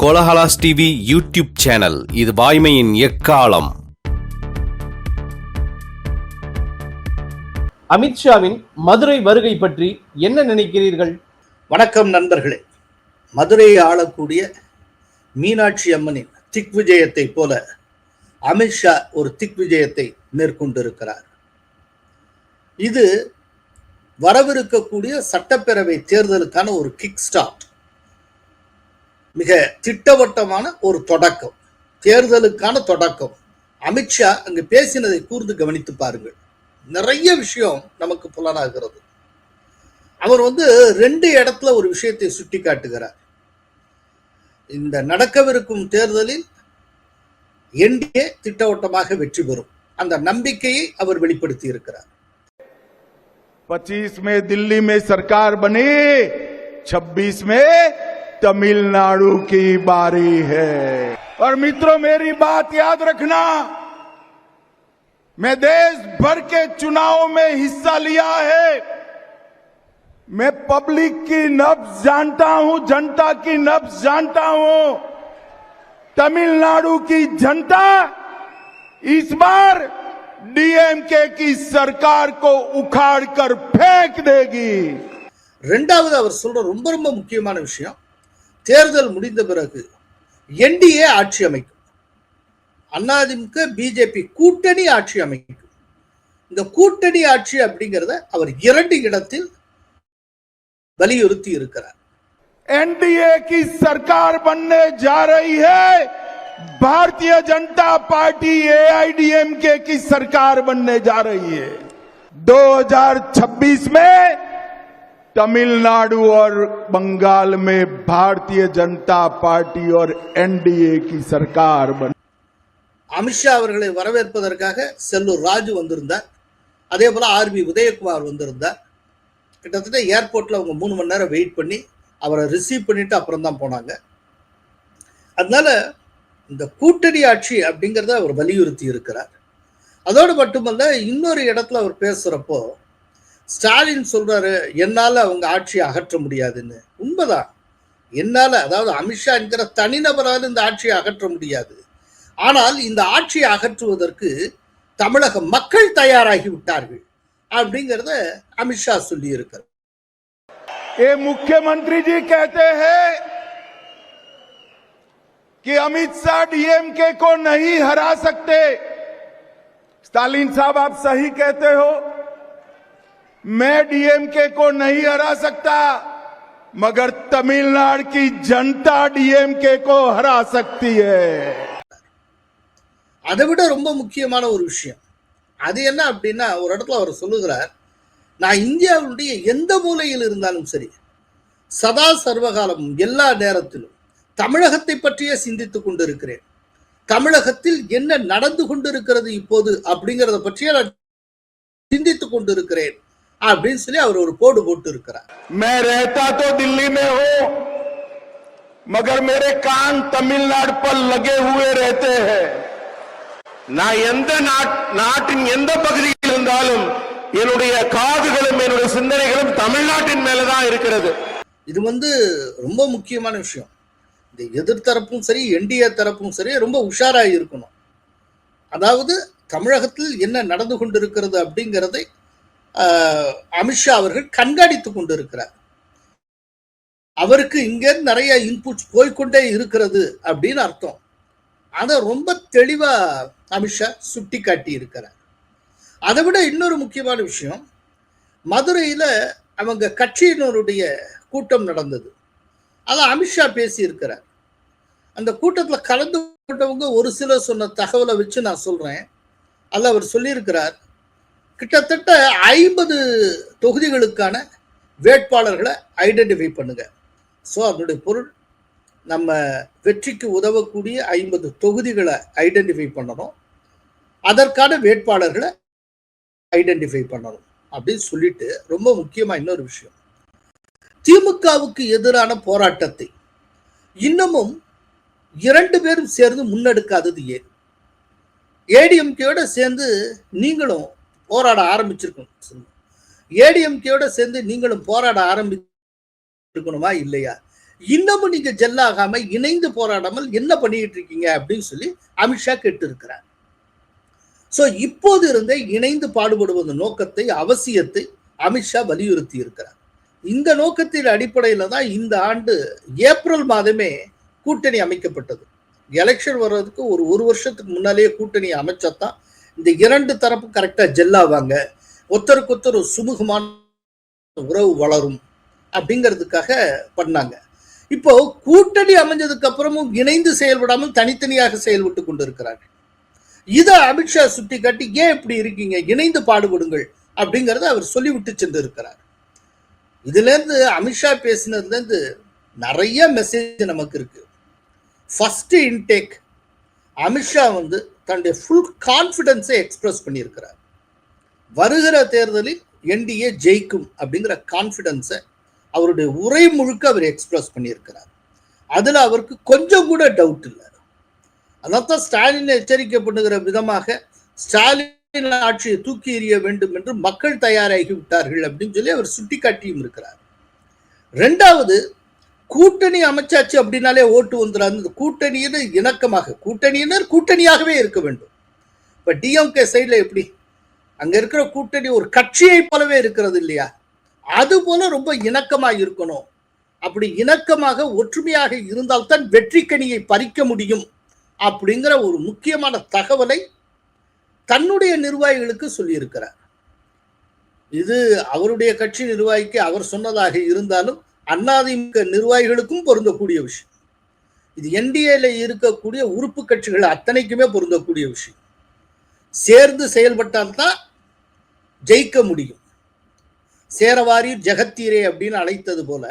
Kolahalas TV YouTube channel. இது வாய்மையின் எக்காலம். அமித்ஷாவின் மதுரை வருகை பற்றி என்ன நினைக்கிறீர்கள்? வணக்கம் நண்பர்களே. மதுரையை ஆளக்கூடிய மீனாட்சி அம்மனின் திக் விஜயத்தை போல அமித்ஷா ஒரு திக் விஜயத்தை மேற்கொண்டிருக்கிறார். இது வரவிருக்கக்கூடிய சட்டப்பேரவை தேர்தலுக்கான ஒரு கிக் ஸ்டார்ட் மிக திட்டவட்டமான ஒரு தொடக்கம் தேர்தலுக்கான தொடக்கம் அமித்ஷா அங்கு பேசினதை கூர்ந்து கவனித்து பாருங்கள் நிறைய விஷயம் நமக்கு புலனாகிறது அவர் வந்து ரெண்டு இடத்துல ஒரு விஷயத்தை சுட்டி காட்டுகிறார் இந்த நடக்கவிருக்கும் தேர்தலில் என்டிஏ திட்டவட்டமாக வெற்றி பெறும் அந்த நம்பிக்கையை அவர் வெளிப்படுத்தி இருக்கிறார் 25 में दिल्ली में सरकार बनी 26 में तमिलनाडु की बारी है और मित्रों मेरी बात याद रखना मैं देश भर के चुनाव में हिस्सा लिया है मैं पब्लिक की नब्ज जानता हूं जनता की नब्ज जानता हूं तमिलनाडु की जनता इस बार डीएमके की सरकार को उखाड़ कर फेंक देगी ரெண்டாவது அவர் சொல்ற ரொம்ப ரொம்ப முக்கியமான விஷயம் தேர்தல் முடிந்த பிறகு என்டிஏ ஆட்சி அமைக்கும் அதிமுக பிஜேபி கூட்டணி ஆட்சி அமைக்கும் இந்த கூட்டணி ஆட்சி அப்படிங்கிறத அவர் இரண்டு இடத்தில் வலியுறுத்தி இருக்கிறார் एनडीए की सरकार बनने जा रही है भारतीय जनता पार्टी एआईडीएमके की सरकार बनने जा रही है 2026 में तमिलनाडु और बंगाल में भारतीय जनता पार्टी और एनडीए की सरकार बन அமித்ஷா அவர்களை வரவேற்பதற்காக செல்லூர் ராஜு வந்திருந்தார் அதே போல ஆர்பி உதயகுமார் வந்திருந்தார் கிட்டத்தட்ட ஏர்போர்ட்ல அவங்க மூணு மணி நேரம் வெயிட் பண்ணி அவரை ரிசீவ் பண்ணிட்டு அப்புறம் தான் போனாங்க அதனால இந்த கூட்டணி ஆட்சி அப்படிங்கிறத அவர் வலியுறுத்தி இருக்கிறார் அதோடு மட்டுமல்ல இன்னொரு இடத்துல அவர் பேசுறப்போ ஸ்டாலின் சொல்றாரு என்னால அவங்க ஆட்சியை அகற்ற முடியாதுன்னு உண்மைதான் என்னால அதாவது அமித்ஷா என்கிற தனிநபரால் இந்த ஆட்சியை அகற்ற முடியாது ஆனால் இந்த ஆட்சியை அகற்றுவதற்கு தமிழக மக்கள் தயாராகி விட்டார்கள் அப்படிங்கிறத அமித்ஷா சொல்லி இருக்கிறார் ये मुख्यमंत्री जी कहते हैं कि अमित शाह डीएमके को नहीं हरा सकते स्टालिन साहब आप सही कहते हो मैं डीएमके को नहीं हरा सकता मगर तमिलनाडु की जनता डीएमके को हरा सकती है அதை விட ரொம்ப முக்கியமான ஒரு விஷயம் அது என்ன அப்படின்னா ஒரு இடத்துல அவர் சொல்லுகிறார் நான் இந்தியாவுடைய எந்த மூலையில் இருந்தாலும் சரி சதா சர்வகாலமும் எல்லா நேரத்திலும் தமிழகத்தை பற்றியே சிந்தித்துக் கொண்டிருக்கிறேன் தமிழகத்தில் என்ன நடந்து கொண்டிருக்கிறது இப்போது அப்படிங்கிறத பற்றியே நான் சிந்தித்துக் கொண்டிருக்கிறேன் அப்படின்னு சொல்லி அவர் ஒரு கோடு போட்டு இருக்கிறார் மே ரேத்தா தோ தில்லி மே ஹோ மகர் மேரே கான் தமிழ்நாடு பல் லகே ஹுவே ரேத்தே நான் எந்த நாட்டின் எந்த பகுதியில் இருந்தாலும் என்னுடைய காதுகளும் என்னுடைய சிந்தனைகளும் தமிழ்நாட்டின் மேலதான் இருக்கிறது. இது வந்து ரொம்ப முக்கியமான விஷயம். இந்த எதிர்த்தரப்பும் சரி என்டிஏ தரப்பும் சரி ரொம்ப உஷாராக இருக்கணும். அதாவது தமிழகத்தில் என்ன நடந்து கொண்டிருக்கிறது அப்படிங்கிறதை அமித்ஷா அவர்கள் கண்காணித்துக் கொண்டிருக்கிறார். அவருக்கு இங்கே நிறைய இன்புட்ஸ் போய்க்கொண்டே இருக்கிறது அப்படின்னு அர்த்தம். அதை ரொம்ப தெளிவா அமித்ஷா சுட்டி காட்டி இருக்கிறார் அதை விட இன்னொரு முக்கியமான விஷயம் மதுரையில் அவங்க கட்சியினருடைய கூட்டம் நடந்தது. அதை அமித்ஷா பேசியிருக்கிறார். அந்த கூட்டத்தில் கலந்து கொண்டவங்க ஒரு சிலர் சொன்ன தகவலை வச்சு நான் சொல்கிறேன் அதில் அவர் சொல்லியிருக்கிறார் கிட்டத்தட்ட ஐம்பது தொகுதிகளுக்கான வேட்பாளர்களை ஐடென்டிஃபை பண்ணுங்க. ஸோ அதனுடைய பொருள் நம்ம வெற்றிக்கு உதவக்கூடிய ஐம்பது தொகுதிகளை ஐடென்டிஃபை பண்ணணும். அதற்கான வேட்பாளர்களை ஐடென்டிஃபை பண்ணணும். அப்படின்னு சொல்லிட்டு ரொம்ப முக்கியமாக இன்னொரு விஷயம். திமுகவுக்கு எதிரான போராட்டத்தை இன்னமும் இரண்டு பேரும் சேர்ந்து முன்னெடுக்காதது ஏன்? ஏடிஎம்கேயோட சேர்ந்து நீங்களும் போராட ஆரம்பிச்சிருக்கணும். ஏடிஎம்கேயோட சேர்ந்து நீங்களும் போராட ஆரம்பிச்சிருக்கணுமா? இல்லையா? இன்னமும் நீங்க ஜெல்லாகாம இணைந்து போராடாமல் என்ன பண்ணிட்டு இருக்கீங்க அப்படின்னு சொல்லி அமித்ஷா கேட்டு இருக்கிறார் சோ இப்போது இருந்தே இணைந்து பாடுபடுவதன் நோக்கத்தை அவசியத்தை அமித்ஷா வலியுறுத்தி இருக்கிறார் இந்த நோக்கத்தின் அடிப்படையில தான் இந்த ஆண்டு ஏப்ரல் மாதமே கூட்டணி அமைக்கப்பட்டது. எலெக்ஷன் வர்றதுக்கு ஒரு ஒரு வருஷத்துக்கு முன்னாலேயே கூட்டணி அமைச்சதான் இந்த இரண்டு தரப்பு கரெக்டாக ஜெல்லாவாங்க. ஒருத்தருக்கு ஒருத்தர் சுமூகமான உறவு வளரும் அப்படிங்கிறதுக்காக பண்ணாங்க. இப்போ கூட்டணி அமைஞ்சதுக்கு அப்புறமும் இணைந்து செயல்படாமல் தனித்தனியாக செயல்பட்டு கொண்டிருக்கிறார்கள். இதை அமித்ஷா சுட்டி காட்டி ஏன் இப்படி இருக்கீங்க? இணைந்து பாடுபடுங்கள் அப்படிங்கிறத அவர் சொல்லிவிட்டு சென்று இருக்கிறார் இதுலேருந்து அமித்ஷா பேசினதுலேருந்து நிறைய மெசேஜ் நமக்கு இருக்கு. ஃபர்ஸ்ட் இன்டேக் அமித்ஷா வந்து தன்னுடைய ஃபுல் கான்ஃபிடென்ஸை எக்ஸ்பிரஸ் பண்ணியிருக்கிறார். வருகிற தேர்தலில் என்டிஏ ஜெயிக்கும் அப்படிங்கிற கான்ஃபிடன்ஸை அவருடைய உரை முழுக்க அவர் எக்ஸ்பிரஸ் பண்ணியிருக்கிறார். அதில் அவருக்கு கொஞ்சம் கூட டவுட் இல்லை. அதான் ஸ்டாலின் எச்சரிக்கை பண்ணுகிற விதமாக ஸ்டாலின் ஆட்சியை தூக்கி எறிய வேண்டும் என்று மக்கள் தயாராகி விட்டார்கள் அப்படின்னு சொல்லி அவர் சுட்டிக்காட்டியும் இருக்கிறார். ரெண்டாவது கூட்டணி அமைச்சாச்சு அப்படின்னாலே ஓட்டு வந்துடாது. கூட்டணியினர் இணக்கமாக கூட்டணியினர் கூட்டணியாகவே இருக்க வேண்டும். இப்போ டிஎம்கே சைடில் எப்படி? அங்கே இருக்கிற கூட்டணி ஒரு கட்சியை போலவே இருக்கிறது இல்லையா? அது போல ரொம்ப இணக்கமாக இருக்கணும். அப்படி இணக்கமாக ஒற்றுமையாக இருந்தால்தான் வெற்றிக்கனியை பறிக்க முடியும் அப்படிங்கிற ஒரு முக்கியமான தகவலை தன்னுடைய நிர்வாகிகளுக்கு சொல்லியிருக்கிறார். இது அவருடைய கட்சி நிர்வாகிக்கு அவர் சொன்னதாக இருந்தாலும் அதிமுக நிர்வாகிகளுக்கும் பொருந்தக்கூடிய விஷயம். இது என்டிஏல இருக்கக்கூடிய உறுப்பு கட்சிகள் அத்தனைக்குமே பொருந்தக்கூடிய விஷயம். சேர்ந்து செயல்பட்டால் தான் ஜெயிக்க முடியும். சேரவாரி ஜெகத்தீரே அப்படின்னு அழைத்தது போல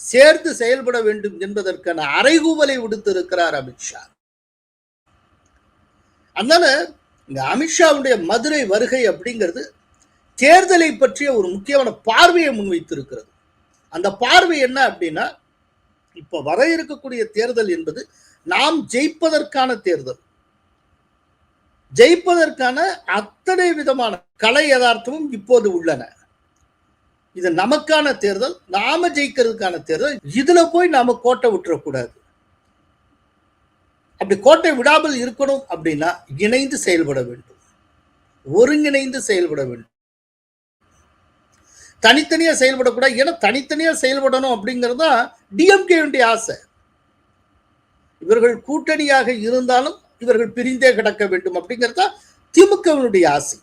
சேர்ந்து செயல்பட வேண்டும் என்பதற்கான அறைகூவலை விடுத்திருக்கிறார் அமித்ஷா அதனால இந்த அமித்ஷாவுடைய மதுரை வருகை அப்படிங்கிறது தேர்தலை பற்றிய ஒரு முக்கியமான பார்வையை முன்வைத்திருக்கிறது. அந்த பார்வை என்ன அப்படின்னா இப்ப வர இருக்கக்கூடிய தேர்தல் என்பது நாம் ஜெயிப்பதற்கான தேர்தல். ஜெயிப்பதற்கான அத்தனை விதமான கலை யதார்த்தமும் இப்போது உள்ளன. இது நமக்கான தேர்தல் நாம ஜெயிக்கிறதுக்கான தேர்தல். இதுல போய் நாம கோட்டை விட்டுறக்கூடாது. அப்படி கோட்டை விடாமல் இருக்கணும் அப்படின்னா இணைந்து செயல்பட வேண்டும். ஒருங்கிணைந்து செயல்பட வேண்டும். தனித்தனியா செயல்படக்கூடாது ஏன்னா தனித்தனியா செயல்படணும் அப்படிங்கிறது தான் டிஎம்கே ஆசை. இவர்கள் கூட்டணியாக இருந்தாலும் இவர்கள் பிரிந்தே கிடக்க வேண்டும் அப்படிங்கிறது தான் திமுகவினுடைய ஆசை.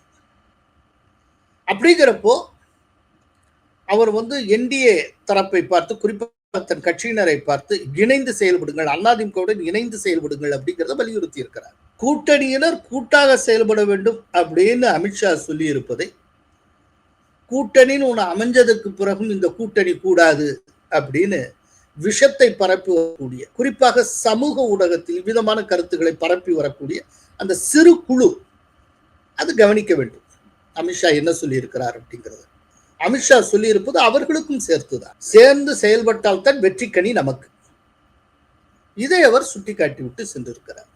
அப்படிங்கிறப்போ அவர் வந்து என்டிஏ தரப்பை பார்த்து குறிப்பாக தன் கட்சியினரை பார்த்து இணைந்து செயல்படுங்கள் அதிமுகவுடன் இணைந்து செயல்படுங்கள் அப்படிங்கிறத வலியுறுத்தி இருக்கிறார் கூட்டணியினர் கூட்டாக செயல்பட வேண்டும் அப்படின்னு அமித்ஷா சொல்லி இருப்பதை கூட்டணின்னு ஒன்று அமைஞ்சதுக்கு பிறகும் இந்த கூட்டணி கூடாது அப்படின்னு விஷத்தை பரப்பி வரக்கூடிய குறிப்பாக சமூக ஊடகத்தில் விதமான கருத்துக்களை பரப்பி வரக்கூடிய அந்த சிறு குழு அது கவனிக்க வேண்டும். அமித்ஷா என்ன சொல்லியிருக்கிறார் அப்படிங்கிறது. அமித்ஷா சொல்லியிருப்பது அவர்களுக்கும் சேர்த்துதான். சேர்ந்து செயல்பட்டால் தான் வெற்றிக்கனி நமக்கு. இதை அவர் சுட்டிக்காட்டி விட்டு சென்றிருக்கிறார்.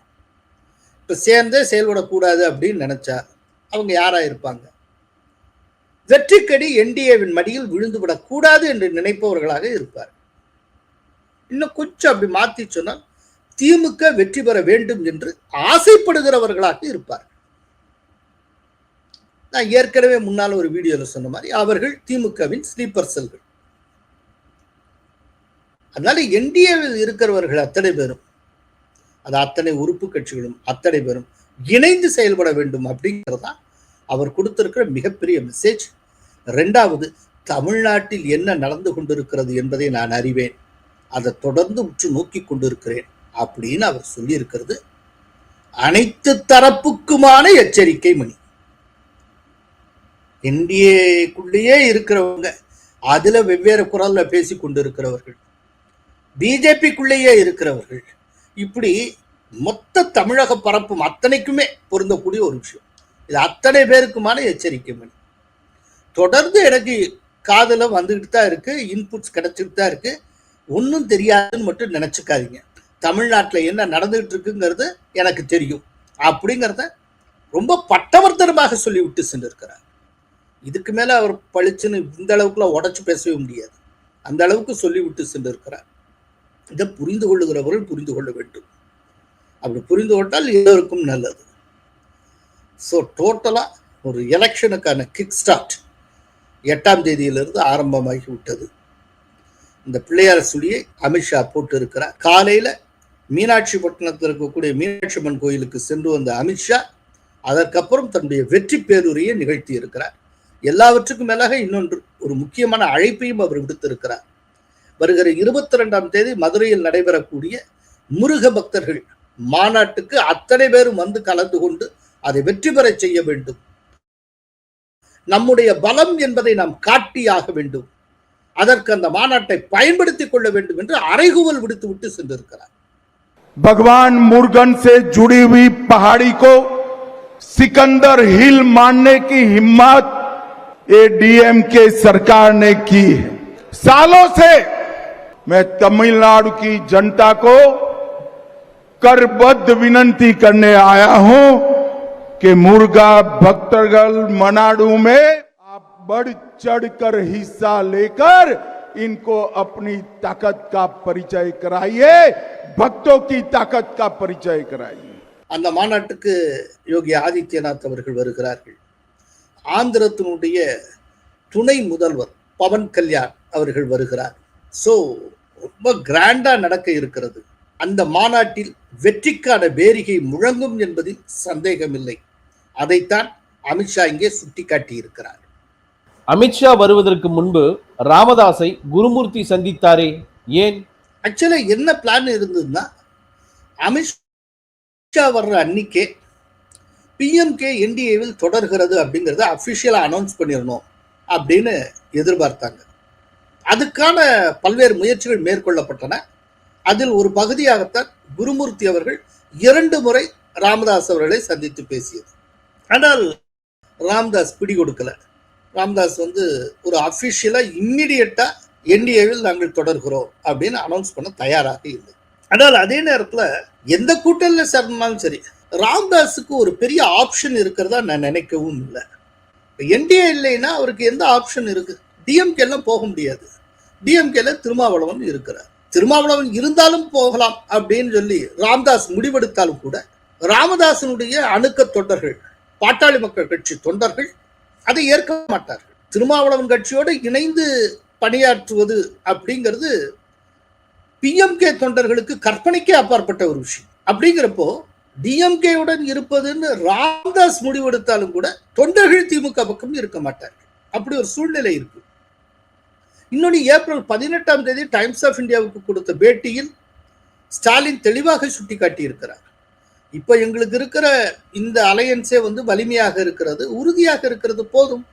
இப்ப சேர்ந்தே செயல்படக்கூடாது அப்படின்னு நினைச்சா அவங்க யாரா இருப்பாங்க? வெற்றிக்கடி என்டிஏவின் மடியில் விழுந்துவிடக் கூடாது என்று நினைப்பவர்களாக இருப்பார். இன்னும் கொஞ்சம் அப்படி மாத்தி சொன்னால் திமுக வெற்றி பெற வேண்டும் என்று ஆசைப்படுகிறவர்களாக இருப்பார். நான் ஏற்கனவே முன்னால் ஒரு வீடியோல சொன்ன மாதிரி அவர்கள் திமுகவின் ஸ்லீப்பர் செல்கள் அதனால என்டிஏவில் இருக்கிறவர்கள் அத்தனை பேரும் அது அத்தனை உறுப்பு கட்சிகளும் அத்தனை பேரும் இணைந்து செயல்பட வேண்டும் அப்படிங்கிறதா அவர் கொடுத்திருக்கிற மிகப்பெரிய மெசேஜ் ரெண்டாவது தமிழ்நாட்டில் என்ன நடந்து கொண்டிருக்கிறது என்பதை நான் அறிவேன். அதை தொடர்ந்து உற்று நோக்கி கொண்டிருக்கிறேன் அப்படின்னு அவர் சொல்லியிருக்கிறது. அனைத்து தரப்புக்குமான எச்சரிக்கை மணி. என்டிஏக்குள்ளேயே இருக்கிறவங்க அதுல வெவ்வேறு குரல்ல பேசி கொண்டிருக்கிறவர்கள் பிஜேபிக்குள்ளேயே இருக்கிறவர்கள் இப்படி மொத்த தமிழக பரப்பும் அத்தனைக்குமே பொருந்தக்கூடிய ஒரு விஷயம். இது அத்தனை பேருக்குமான எச்சரிக்கை மணி தொடர்ந்து எனக்கு காதல வந்துகிட்டு தான் இருக்கு இன்புட்ஸ் கிடைச்சிட்டு தான் இருக்கு. ஒன்றும் தெரியாதுன்னு மட்டும் நினைச்சுக்காதீங்க. தமிழ்நாட்டில் என்ன நடந்துகிட்டு இருக்குங்கிறது எனக்கு தெரியும். அப்படிங்கிறத ரொம்ப பட்டவர்த்தனமாக சொல்லிவிட்டு சென்றிருக்கிறார். இதுக்கு மேலே அவர் பளிச்சுன்னு இந்த அளவுக்குலாம் உடச்சி பேசவே முடியாது. அந்த அளவுக்கு சொல்லிவிட்டு சென்றிருக்கிறார். இதை புரிந்து கொள்ளுகிறவர்கள் புரிந்து கொள்ள வேண்டும். அப்படி புரிந்து கொண்டால் எல்லோருக்கும் நல்லது. ஸோ டோட்டலாக ஒரு எலெக்ஷனுக்கான கிக் ஸ்டார்ட் எட்டாம் தேதியிலிருந்து ஆரம்பமாகி விட்டது. இந்த பிள்ளையார் சுழியை அமித்ஷா போட்டு இருக்கிறார் காலையில் மீனாட்சி பட்டணத்தில் இருக்கக்கூடிய மீனாட்சி அம்மன் கோயிலுக்கு சென்று வந்த அமித்ஷா அதற்கப்புறம் தன்னுடைய வெற்றி பேருரையை நிகழ்த்தி இருக்கிறார். எல்லாவற்றுக்கும் மேலாக இன்னொன்று ஒரு முக்கியமான அழைப்பையும் அவர் விடுத்திருக்கிறார். வருகிற இருபத்தி ரெண்டாம் தேதி மதுரையில் நடைபெறக்கூடிய முருக பக்தர்கள் மாநாட்டுக்கு அத்தனை பேரும் வந்து கலந்து கொண்டு அதை வெற்றி பெறச் செய்ய வேண்டும் நம்முடைய பலம் என்பதை நாம் காட்டியாக வேண்டும் அதற்கு அந்த மாநாட்டை பயன்படுத்திக் கொள்ள வேண்டும் என்று அறைகூவல் விடுத்து விட்டு சென்றிருக்கிறார் भगवान मुर्गन से जुड़ी हुई पहाड़ी को सिकंदर हिल मानने की हिम्मत ये डीएमके सरकार ने की है सालों से मैं तमिलनाडु की जनता को करबद्ध विनंती करने आया हूं कि मुर्गा भक्तगल मनाडू में आप बढ़ चढ़कर हिस्सा लेकर इनको अपनी ताकत का परिचय कराइए भक्तों की ताकत का परिचय कराइए அந்த மாநாட்டுக்கு யோகி ஆதித்யநாத் அவர்கள் வருகிறார்கள் ஆந்திரத்தினுடைய துணை முதல்வர் பவன் கல்யாண் அவர்கள் வருகிறார் ஸோ ரொம்ப கிராண்டா நடக்க இருக்கிறது அந்த மாநாட்டில் வெற்றிக்கான பேரிகை முழங்கும் என்பதில் சந்தேகமில்லை அதைத்தான் அமித்ஷா இங்கே சுட்டிக்காட்டி இருக்கிறார் அமித்ஷா வருவதற்கு முன்பு ராமதாஸை குருமூர்த்தி சந்தித்தாரே ஏன்? ஆக்சுவலா என்ன பிளான் இருந்ததுன்னா அமித்ஷா வர்ற அன்னிக்கே பிஎம்கே என்டிஏவில் தொடர்கிறது அப்படிங்கறத அபிஷியலா அனௌன்ஸ் பண்ணிடணும் அப்படின்னு எதிர்பார்த்தாங்க. அதுக்கான பல்வேறு முயற்சிகள் மேற்கொள்ளப்பட்டன. அதில் ஒரு பகுதியாகத்தான் குருமூர்த்தி அவர்கள் இரண்டு முறை ராமதாஸ் அவர்களை சந்தித்து பேசியது. ஆனால் ராம்தாஸ் பிடி கொடுக்கல ராம்தாஸ் வந்து ஒரு அஃபிஷியலாக இம்மிடியட்டாக என்டிஏவில் நாங்கள் தொடர்கிறோம் அப்படின்னு அனௌன்ஸ் பண்ண தயாராக இல்லை. ஆனால் அதே நேரத்தில் எந்த கூட்டணியில் சேர்ந்தாலும் சரி ராம்தாஸுக்கு ஒரு பெரிய ஆப்ஷன் இருக்கிறதா நான் நினைக்கவும் இல்லை. என்டிஏ இல்லைன்னா அவருக்கு எந்த ஆப்ஷன் இருக்கு? டிஎம்கே எல்லாம் போக முடியாது. டிஎம்கேல திருமாவளவன் இருக்கிறார். திருமாவளவன் இருந்தாலும் போகலாம் அப்படின்னு சொல்லி ராம்தாஸ் முடிவெடுத்தாலும் கூட ராமதாசனுடைய அணுக்க தொண்டர்கள் பாட்டாளி மக்கள் கட்சி தொண்டர்கள் அதை ஏற்க மாட்டார்கள். திருமாவளவன் கட்சியோடு இணைந்து பணியாற்றுவது அப்படிங்கிறது பிஎம்கே தொண்டர்களுக்கு கற்பனைக்கே அப்பாற்பட்ட ஒரு விஷயம். அப்படிங்கிறப்போ டிஎம்கேவுடன் இருப்பதுன்னு ராம்தாஸ் முடிவெடுத்தாலும் கூட தொண்டர்கள் திமுக பக்கம் இருக்க மாட்டார்கள். அப்படி ஒரு சூழ்நிலை இருக்கு. இன்னொன்று ஏப்ரல் பதினெட்டாம் தேதி டைம்ஸ் ஆஃப் இந்தியாவுக்கு கொடுத்த பேட்டியில் ஸ்டாலின் தெளிவாக சுட்டிக்காட்டி இருக்கிறார் இப்ப எங்களுக்கு இருக்கிற இந்த அலையன்ஸே வந்து வலிமையாக இருக்கிறது உறுதியாக இருக்கிறது போதும்.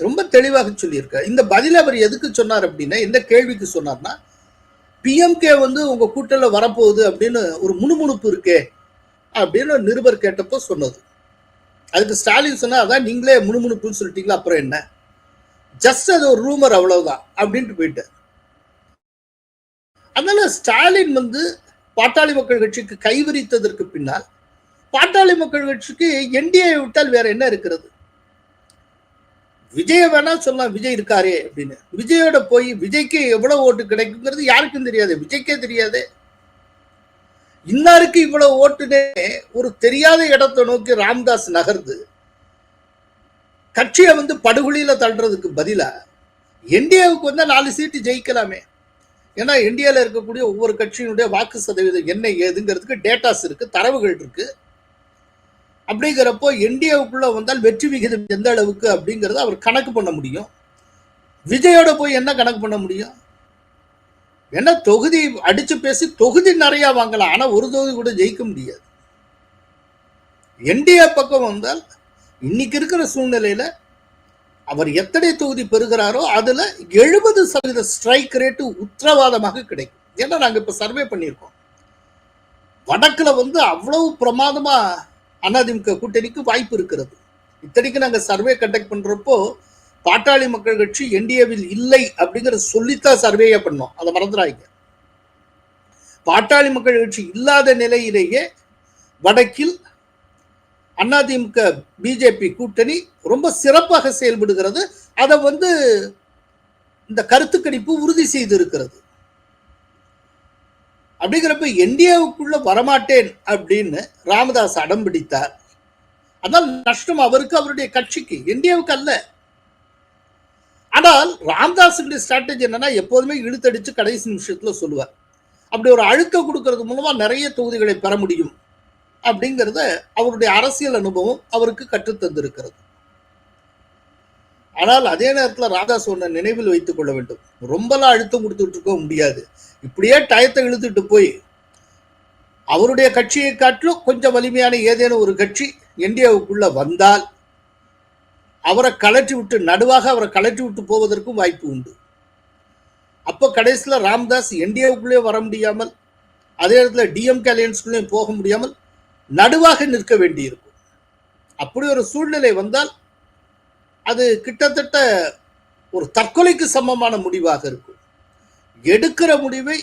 ரொம்ப தெளிவாக சொல்லியிருக்கார். இந்த பதில் அவர் எதுக்கு சொன்னார் அப்படின்னா எந்த கேள்விக்கு சொன்னார்னா பிஎம்கே வந்து உங்க கூட்டல வரப்போகுது அப்படின்னு ஒரு முணுமுணுப்பு இருக்கே அப்படின்னு நிருபர் கேட்டப்போ சொன்னது. அதுக்கு ஸ்டாலின் சொன்னா அதான் நீங்களே முணுமுணுப்புன்னு சொல்லிட்டீங்களா அப்புறம் என்ன? ஜஸ்ட் அது ஒரு ரூமர் அவ்வளவுதான் அப்படின்ட்டு போயிட்டு அதனால ஸ்டாலின் வந்து பாட்டாளி மக்கள் கட்சிக்கு கைவிரித்ததற்கு பின்னால் பாட்டாளி மக்கள் கட்சிக்கு என்டிஏ விட்டால் வேற என்ன இருக்கிறது? விஜய வேணா சொல்லலாம் விஜய் இருக்காரே அப்படின்னு. விஜயோட போய் விஜய்க்கு எவ்வளவு ஓட்டு கிடைக்குங்கிறது யாருக்கும் தெரியாது விஜய்க்கே தெரியாது. இன்னாருக்கு இவ்வளவு ஓட்டுனே ஒரு தெரியாத இடத்தை நோக்கி ராம்தாஸ் நகர்ந்து கட்சியை வந்து படுகொலியில தள்ளுறதுக்கு பதிலா என்டிஏவுக்கு வந்தா நாலு சீட்டு ஜெயிக்கலாமே. ஏன்னா இந்தியாவில் இருக்கக்கூடிய ஒவ்வொரு கட்சியினுடைய வாக்கு சதவீதம் என்ன ஏதுங்கிறதுக்கு டேட்டாஸ் இருக்கு தரவுகள் இருக்கு. அப்படிங்கிறப்போ இந்தியாவுக்குள்ளே வந்தால் வெற்றி விகிதம் எந்த அளவுக்கு அப்படிங்கிறத அவர் கணக்கு பண்ண முடியும். விஜயோட போய் என்ன கணக்கு பண்ண முடியும்? ஏன்னா தொகுதி அடிச்சு பேசி தொகுதி நிறையா வாங்கலாம் ஆனால் ஒரு தொகுதி கூட ஜெயிக்க முடியாது. என்டிஏ பக்கம் வந்தால் இன்னைக்கு இருக்கிற சூழ்நிலையில் அவர் எத்தனை தொகுதி பெறுகிறாரோ அதுல எழுபது சதவீத ஸ்ட்ரைக் ரேட்டு உத்தரவாதமாக கிடைக்கும். ஏன்னா நாங்க இப்ப சர்வே பண்ணியிருக்கோம். வடக்குல வந்து அவ்வளவு பிரமாதமா அதிமுக கூட்டணிக்கு வாய்ப்பு இருக்கிறது. இத்தனைக்கு நாங்க சர்வே கண்டக்ட் பண்றப்போ பாட்டாளி மக்கள் கட்சி என்டிஏவில் இல்லை அப்படிங்கிற சொல்லித்தான் சர்வேயே பண்ணோம். அதை மறந்துடாங்க பாட்டாளி மக்கள் கட்சி இல்லாத நிலையிலேயே வடக்கில் அதிமுக பிஜேபி கூட்டணி ரொம்ப சிறப்பாக செயல்படுகிறது. அதை வந்து இந்த கருத்து கணிப்பு உறுதி செய்து இருக்கிறது அப்படிங்கிறப்ப என்டிஏவுக்குள்ள வரமாட்டேன் அப்படின்னு ராமதாஸ் அடம் பிடித்தார். அதனால் நஷ்டம் அவருக்கு அவருடைய கட்சிக்கு. என்டிஏவுக்கு அல்ல. ஆனால் ராமதாஸுடைய ஸ்ட்ராட்டஜி என்னன்னா எப்போதுமே இழுத்தடிச்சு கடைசி நிமிஷத்துல சொல்லுவார். அப்படி ஒரு அழுத்தம் கொடுக்கறது மூலமா நிறைய தொகுதிகளை பெற முடியும். அப்படிங்கிறத அவருடைய அரசியல் அனுபவம் அவருக்கு கற்றுத்தந்திருக்கிறது ஆனால் அதே நேரத்தில் ராதா ஒன்றை நினைவில் வைத்துக் கொள்ள வேண்டும். ரொம்பலாம் அழுத்தம் கொடுத்துட்டு இருக்க முடியாது. இப்படியே டயத்தை இழுத்துட்டு போய் அவருடைய கட்சியை காட்டிலும் கொஞ்சம் வலிமையான ஏதேனும் ஒரு கட்சி என்டிஏவுக்குள்ள வந்தால் அவரை கலட்டி விட்டு நடுவாக அவரை கலட்டி விட்டு போவதற்கும் வாய்ப்பு உண்டு. அப்போ கடைசியில் ராம்தாஸ் என்டிஏவுக்குள்ளே வர முடியாமல் அதே இடத்துல டிஎம்கே அலையன்ஸ்குள்ளேயும் போக முடியாமல் நடுவாக நிற்க வேண்டியிருக்கும். அப்படி ஒரு சூழ்நிலை வந்தால் அது கிட்டத்தட்ட ஒரு தற்கொலைக்கு சமமான முடிவாக இருக்கும். எடுக்கிற முடிவை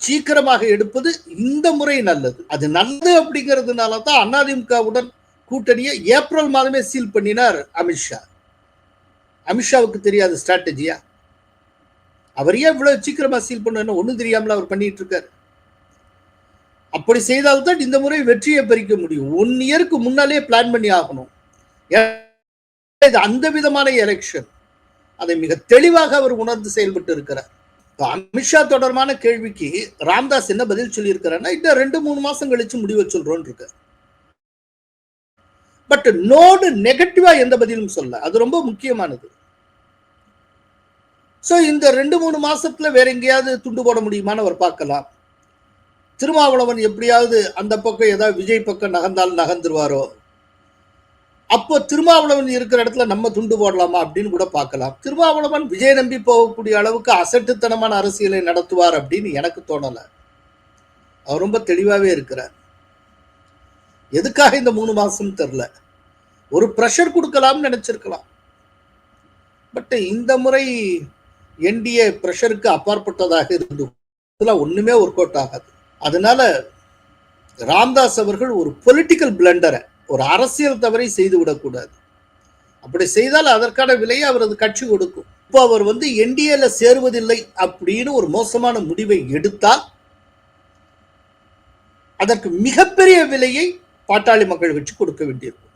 சீக்கிரமாக எடுப்பது இந்த முறை நல்லது. அது நல்லது அப்படிங்கிறதுனால தான் அதிமுகவுடன் கூட்டணியை ஏப்ரல் மாதமே சீல் பண்ணினார் அமித்ஷா அமித்ஷாவுக்கு தெரியாத ஸ்ட்ராட்டஜியா அவர் ஏன் இவ்வளவு சீக்கிரமா சீல் பண்ண ஒன்றும் தெரியாமல் அவர் பண்ணிட்டு இருக்காரு? அப்படி செய்தால்தான் இந்த முறை வெற்றியை பறிக்க முடியும். ஒன் இயருக்கு முன்னாலே பிளான் பண்ணி ஆகணும். இது அந்த விதமான எலெக்ஷன் அதை மிக தெளிவாக அவர் உணர்ந்து செயல்பட்டு இருக்கிறார். அமித்ஷா தொடர்பான கேள்விக்கு ராம்தாஸ் என்ன பதில் சொல்லியிருக்கிறாருன்னா இன்னும் ரெண்டு மூணு மாசம் கழிச்சு முடிவை சொல்றோம்னு இருக்க பட் நோடு நெகட்டிவா எந்த பதிலும் சொல்ல. அது ரொம்ப முக்கியமானது. சோ இந்த ரெண்டு மூணு மாசத்துல வேற எங்கேயாவது துண்டு போட முடியுமான்னு அவர் பார்க்கலாம். திருமாவளவன் எப்படியாவது அந்த பக்கம் ஏதாவது விஜய் பக்கம் நகர்ந்தால் நகர்ந்துருவாரோ? அப்போ திருமாவளவன் இருக்கிற இடத்துல நம்ம துண்டு போடலாமா அப்படின்னு கூட பார்க்கலாம். திருமாவளவன் விஜய் நம்பி போகக்கூடிய அளவுக்கு அசட்டுத்தனமான அரசியலை நடத்துவார் அப்படின்னு எனக்கு தோணலை. அவர் ரொம்ப தெளிவாகவே இருக்கிறார். எதுக்காக இந்த மூணு மாதம் தெரில ஒரு ப்ரெஷர் கொடுக்கலாம்னு நினச்சிருக்கலாம். பட் இந்த முறை என்டிஏ ப்ரெஷருக்கு அப்பாற்பட்டதாக இருந்து இதெல்லாம் ஒன்றுமே ஒர்க் அவுட் ஆகாது. அதனால ராம்தாஸ் அவர்கள் ஒரு பொலிட்டிக்கல் பிளண்டரை ஒரு அரசியல் தவறை செய்து விடக்கூடாது. அப்படி செய்தால் அதற்கான விலையை அவரது கட்சி கொடுக்கும். இப்போ அவர் வந்து என்டிஏல சேருவதில்லை அப்படின்னு ஒரு மோசமான முடிவை எடுத்தால் அதற்கு மிகப்பெரிய விலையை பாட்டாளி மக்கள் கட்சி கொடுக்க வேண்டியிருக்கும்.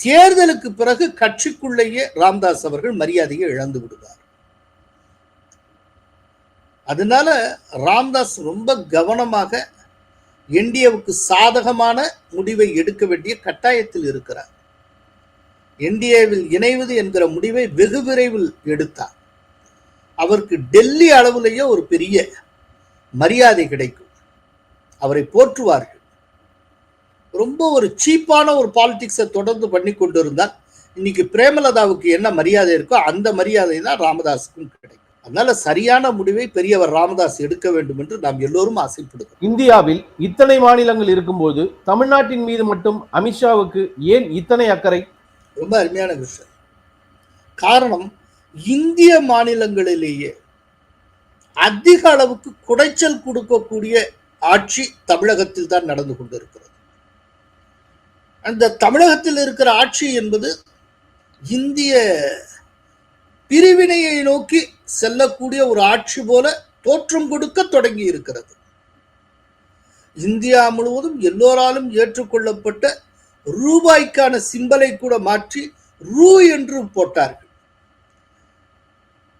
தேர்தலுக்கு பிறகு கட்சிக்குள்ளேயே ராம்தாஸ் அவர்கள் மரியாதையை இழந்து விடுவார். அதனால ராம்தாஸ் ரொம்ப கவனமாக என்டிஏவுக்கு சாதகமான முடிவை எடுக்க வேண்டிய கட்டாயத்தில் இருக்கிறார். என்டிஏவில் இணைவது என்கிற முடிவை வெகு விரைவில் எடுத்தார். அவருக்கு டெல்லி அளவிலேயே ஒரு பெரிய மரியாதை கிடைக்கும். அவரை போற்றுவார்கள். ரொம்ப ஒரு சீப்பான ஒரு பாலிடிக்ஸை தொடர்ந்து பண்ணி கொண்டிருந்தால் இன்னைக்கு பிரேமலதாவுக்கு என்ன மரியாதை இருக்கோ அந்த மரியாதை தான் ராமதாஸுக்கும் கிடைக்கும். அதனால சரியான முடிவை பெரியவர் ராமதாஸ் எடுக்க வேண்டும் என்று நாம் எல்லோரும் ஆசைப்படுகிறோம். இந்தியாவில் இத்தனை மாநிலங்கள் இருக்கும்போது தமிழ்நாட்டின் மீது மட்டும் அமித்ஷாவுக்கு ஏன் இத்தனை அக்கறை? ரொம்ப அருமையான விஷயம். காரணம் இந்திய மாநிலங்களிலேயே அதிக அளவுக்கு குடைச்சல் கொடுக்கக்கூடிய ஆட்சி தமிழகத்தில் தான் நடந்து கொண்டிருக்கிறது. அந்த தமிழகத்தில் இருக்கிற ஆட்சி என்பது இந்திய பிரிவினையை நோக்கி செல்லக்கூடிய ஒரு ஆட்சி போல தோற்றம் கொடுக்க தொடங்கி இருக்கிறது இந்தியா முழுவதும் எல்லோராலும் ஏற்றுக்கொள்ளப்பட்ட ரூபாய்க்கான சிம்பலை கூட மாற்றி ரூ என்று போட்டார்கள்.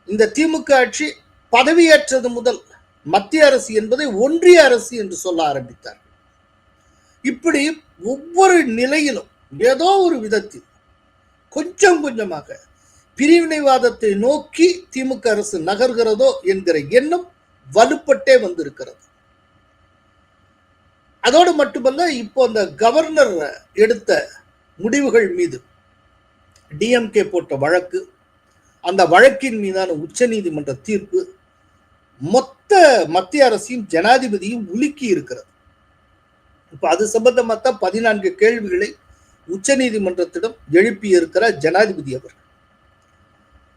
இந்த திமுக ஆட்சி பதவியேற்றது முதல் மத்திய அரசு என்பதை ஒன்றிய அரசு என்று சொல்ல ஆரம்பித்தார்கள். இப்படி ஒவ்வொரு நிலையிலும் ஏதோ ஒரு விதத்தில் கொஞ்சம் கொஞ்சமாக பிரிவினைவாதத்தை நோக்கி திமுக அரசு நகர்கிறதோ என்கிற எண்ணம் வலுப்பட்டே வந்திருக்கிறது. அதோடு மட்டுமல்ல இப்போ அந்த கவர்னர் எடுத்த முடிவுகள் மீது டிஎம்கே போட்ட வழக்கு அந்த வழக்கின் மீதான உச்ச நீதிமன்ற தீர்ப்பு மொத்த மத்திய அரசையும் ஜனாதிபதியும் உலுக்கி இருக்கிறது. இப்போ அது சம்பந்தமாக தான் பதினான்கு கேள்விகளை உச்சநீதிமன்றத்திடம் எழுப்பி இருக்கிறார் ஜனாதிபதி அவர்கள்.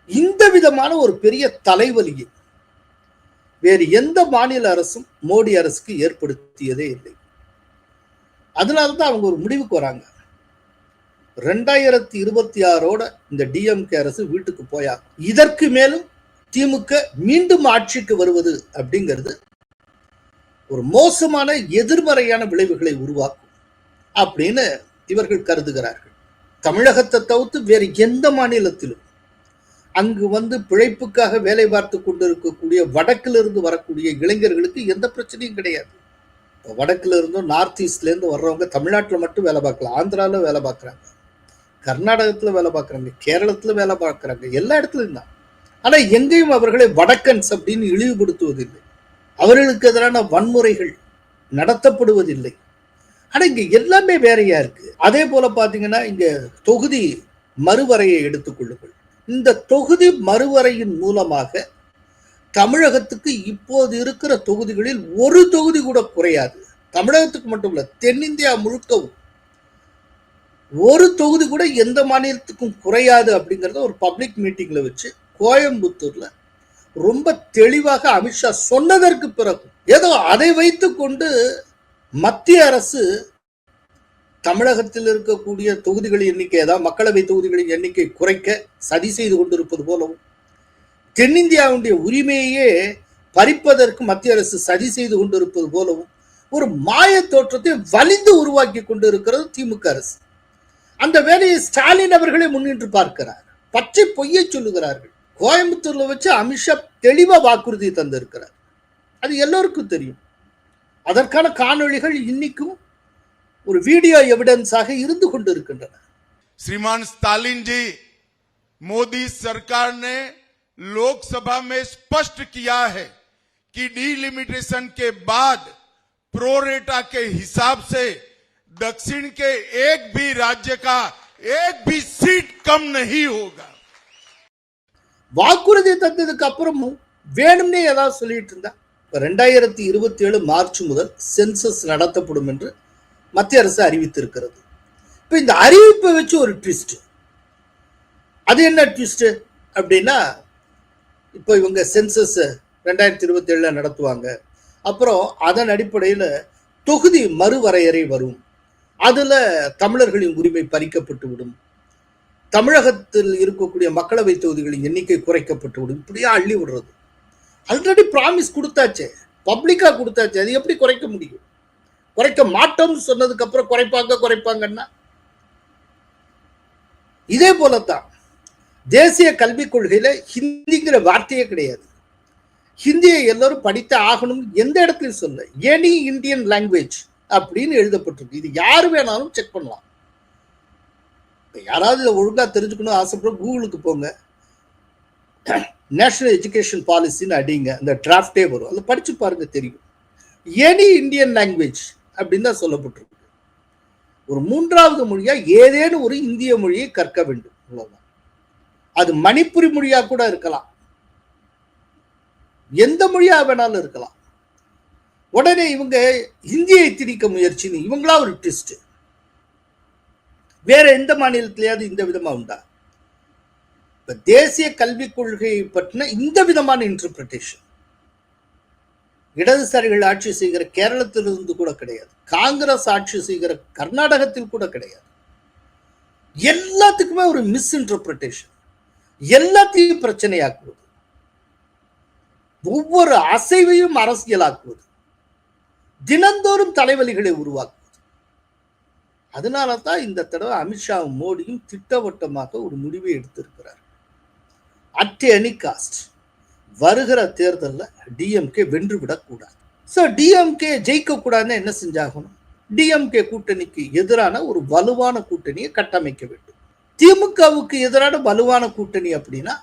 இந்த விதமான ஒரு பெரிய தலைவலியை வேறு எந்த மாநில அரசும் மோடி அரசுக்கு ஏற்படுத்தியதே இல்லை. அதனாலதான் அவங்க ஒரு முடிவுக்கு வராங்க. ரெண்டாயிரத்தி இருபத்தி ஆறோட இந்த டிஎம்கே அரசு வீட்டுக்கு போயா இதற்கு மேலும் திமுக மீண்டும் ஆட்சிக்கு வருவது அப்படிங்கிறது ஒரு மோசமான எதிர்மறையான விளைவுகளை உருவாக்கும் அப்படின்னு இவர்கள் கருதுகிறார்கள். தமிழகத்தை தவிர்த்து வேறு எந்த மாநிலத்திலும் அங்கு வந்து பிழைப்புக்காக வேலை பார்த்து கொண்டிருக்கக்கூடிய வடக்கிலிருந்து வரக்கூடிய இளைஞர்களுக்கு எந்த பிரச்சனையும் கிடையாது. இப்போ வடக்குல இருந்தும் நார்த் ஈஸ்ட்லேருந்து வர்றவங்க தமிழ்நாட்டில் மட்டும் வேலை பார்க்கலாம் ஆந்திராவில் வேலை பார்க்குறாங்க கர்நாடகத்தில் வேலை பார்க்குறாங்க கேரளத்தில் வேலை பார்க்குறாங்க எல்லா இடத்துலையும் தான். ஆனால் எங்கேயும் அவர்களை வடக்கன்ஸ் அப்படின்னு இழிவுபடுத்துவதில்லை. அவர்களுக்கு எதிரான வன்முறைகள் நடத்தப்படுவதில்லை. ஆனால் இங்கே எல்லாமே வேறையா இருக்கு. அதே போல பார்த்தீங்கன்னா இங்கே தொகுதி மறுவரையை எடுத்துக்கொள்ளுங்கள் இந்த தொகுதி மறுவரையின் மூலமாக தமிழகத்துக்கு இப்போது இருக்கிற தொகுதிகளில் ஒரு தொகுதி கூட குறையாது. தமிழகத்துக்கு மட்டும் இல்லை தென்னிந்தியா முழுக்கவும் ஒரு தொகுதி கூட எந்த மாநிலத்துக்கும் குறையாது அப்படிங்கிறத ஒரு பப்ளிக் மீட்டிங்கில் வச்சு கோயம்புத்தூர்ல ரொம்ப தெளிவாக அமித்ஷா சொன்னதற்கு பிறகு ஏதோ அதை வைத்து கொண்டு மத்திய அரசு தமிழகத்தில் இருக்கக்கூடிய தொகுதிகளின் எண்ணிக்கை அதாவது மக்களவை தொகுதிகளின் எண்ணிக்கை குறைக்க சதி செய்து கொண்டிருப்பது போலவும் தென்னிந்தியாவுடைய உரிமையே பறிப்பதற்கு மத்திய அரசு சதி செய்து கொண்டிருப்பது போலவும் ஒரு மாய தோற்றத்தை வலிந்து உருவாக்கி கொண்டு இருக்கிறது திமுக அரசு. அந்த வேலையை ஸ்டாலின் அவர்களே முன்னின்று பார்க்கிறார். பச்சை பொய்யை சொல்லுகிறார்கள். கோயம்புத்தூர்ல வச்சு அமித்ஷா தெளிவா வாக்குறுதி தந்திருக்கிறார். அது எல்லோருக்கும் தெரியும். அதற்கான காணொளிகள் இன்னைக்கும் ஒரு வீடியோ எவிடன்ஸாக இருந்து கொண்டிருக்கின்றன श्रीमान स्टालिन जी मोदी सरकार ने लोकसभा में स्पष्ट किया है कि डीलिमिटेशन के बाद प्रोरेटा के हिसाब से दक्षिण के एक भी राज्य का एक भी सीट कम नहीं होगा வாக்குறுதி தந்ததுக்கு அப்புறமும் வேணும்னே ஏதாவது சொல்லிட்டு இருந்தா இப்ப ரெண்டாயிரத்தி இருபத்தி ஏழு மார்ச் முதல் சென்சஸ் நடத்தப்படும் என்று மத்திய அரசு அறிவித்திருக்கிறது. இப்ப இந்த அறிவிப்பை வச்சு ஒரு ட்விஸ்ட் அது என்ன ட்விஸ்ட் அப்படின்னா இப்போ இவங்க சென்சஸ் ரெண்டாயிரத்தி இருபத்தி ஏழுல நடத்துவாங்க. அப்புறம் அதன் அடிப்படையில் தொகுதி மறுவரையறை வரும். அதில் தமிழர்களின் உரிமை பறிக்கப்பட்டு விடும் தமிழகத்தில் இருக்கக்கூடிய மக்களவை தொகுதிகளின் எண்ணிக்கை குறைக்கப்பட்டு விடும் இப்படியா அள்ளி விடுறது. ஆல்ரெடி ப்ராமிஸ் கொடுத்தாச்சே. பப்ளிக்காக கொடுத்தாச்சு. அது எப்படி குறைக்க முடியும்? குறைக்க மாட்டோம்னு சொன்னதுக்கு அப்புறம் குறைப்பாங்க குறைப்பாங்கன்னா? இதே போலத்தான் தேசிய கல்விக் கொள்கையில ஹிந்திங்கிற வார்த்தையே கிடையாது. ஹிந்தியை எல்லாரும் படித்து ஆகணும் எந்த இடத்துலையும் சொல்ல எனி இந்தியன் லாங்குவேஜ் அப்படின்னு எழுதப்பட்டிருக்கு. இது யார் வேணாலும் செக் பண்ணலாம். இப்போ யாராவது இதை ஒழுங்காக தெரிஞ்சுக்கணும் ஆசைப்பட கூகுளுக்கு போங்க. நேஷனல் எஜுகேஷன் பாலிசின்னு அடிங்க. அந்த டிராஃப்டே வரும். அதை படிச்சு பாருங்க தெரியும். எனி இந்தியன் லாங்குவேஜ் அப்படின்னு தான் சொல்லப்பட்டிருக்கு. ஒரு மூன்றாவது மொழியா ஏதேனும் ஒரு இந்திய மொழியை கற்க வேண்டும். அவ்வளவுதான். அது மணிப்புரி மொழியா கூட இருக்கலாம். எந்த மொழியா வேணாலும் இருக்கலாம். உடனே இவங்க இந்தியை திணிக்க முயற்சின்னு இவங்களா ஒரு ட்விஸ்ட் வேற எந்த மாநிலத்திலேயாவது இந்த விதமா உண்டா? இப்ப தேசிய கல்விக் கொள்கையை பற்றின இந்த விதமான இன்டர்பிரிட்டேஷன் இடதுசாரிகள் ஆட்சி செய்கிற கேரளத்திலிருந்து கூட கிடையாது. காங்கிரஸ் ஆட்சி செய்கிற கர்நாடகத்தில் கூட கிடையாது. எல்லாத்துக்குமே ஒரு மிஸ் இன்டர்பிரிட்டேஷன் எல்லாத்தையும் பிரச்சனையாக்குவது. ஒவ்வொரு அசைவையும் அரசியலாக்குவது. தினந்தோறும் தலைவலிகளை உருவாக்குவது. அதனால தான் இந்த தடவை அமித்ஷாவும் மோடியும் திட்டவட்டமாக ஒரு முடிவை எடுத்திருக்கிறார். At any cost. வருகிற தேர்தலில் டிஎம்கே வென்று விடக்கூடாது. ஸோ டிஎம்கே ஜெயிக்கக்கூடாதுன்னு என்ன செஞ்சாகணும்? டிஎம்கே கூட்டணிக்கு எதிரான ஒரு வலுவான கூட்டணியை கட்டமைக்க வேண்டும். திமுகவுக்கு எதிரான வலுவான கூட்டணி அப்படின்னா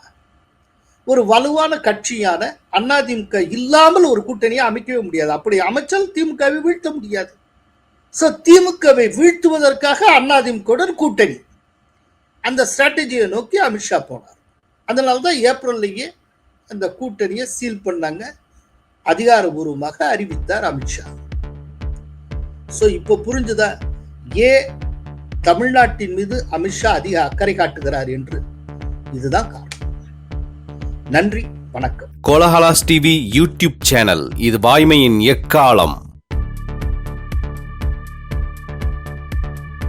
ஒரு வலுவான கட்சியான அதிமுக இல்லாமல் ஒரு கூட்டணியை அமைக்கவே முடியாது. அப்படி அமைச்சால் திமுகவை வீழ்த்த முடியாது. ஸோ திமுகவை வீழ்த்துவதற்காக அதிமுகவுடன் கூட்டணி. அந்த ஸ்ட்ராட்டஜியை நோக்கி அமித்ஷா போனார். அதனால தான் ஏப்ரல்லையே அந்த கூட்டணியை சீல் பண்ணாங்க. அதிகாரபூர்வமாக அறிவித்தார் அமித்ஷா ஸோ இப்போ புரிஞ்சுதா? ஏ தமிழ்நாட்டின் மீது அமித்ஷா அதிக அக்கறை காட்டுகிறார் என்று. இதுதான் காரணம். நன்றி வணக்கம். கோலஹலாஸ் டிவி யூடியூப் சேனல் இது வாய்மையின் எக்காலம்.